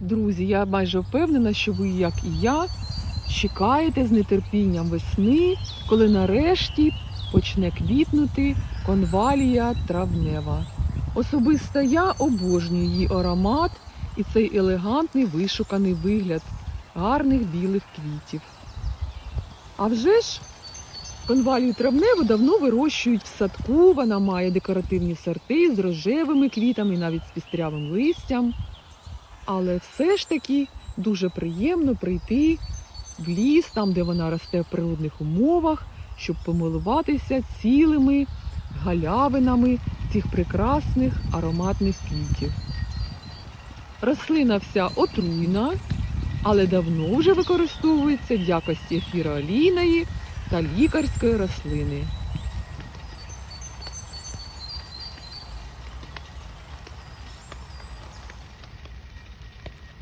Друзі, я майже впевнена, що ви, як і я, чекаєте з нетерпінням весни, коли нарешті почне квітнути конвалія травнева. Особисто я обожнюю її аромат і цей елегантний вишуканий вигляд гарних білих квітів. А вже ж конвалію травневу давно вирощують в садку. Вона має декоративні сорти з рожевими квітами, навіть з пістрявим листям. Але все ж таки дуже приємно прийти в ліс, там, де вона росте в природних умовах, щоб помилуватися цілими галявинами цих прекрасних ароматних квітів. Рослина вся отруйна, але давно вже використовується в якості ефіроолійної та лікарської рослини.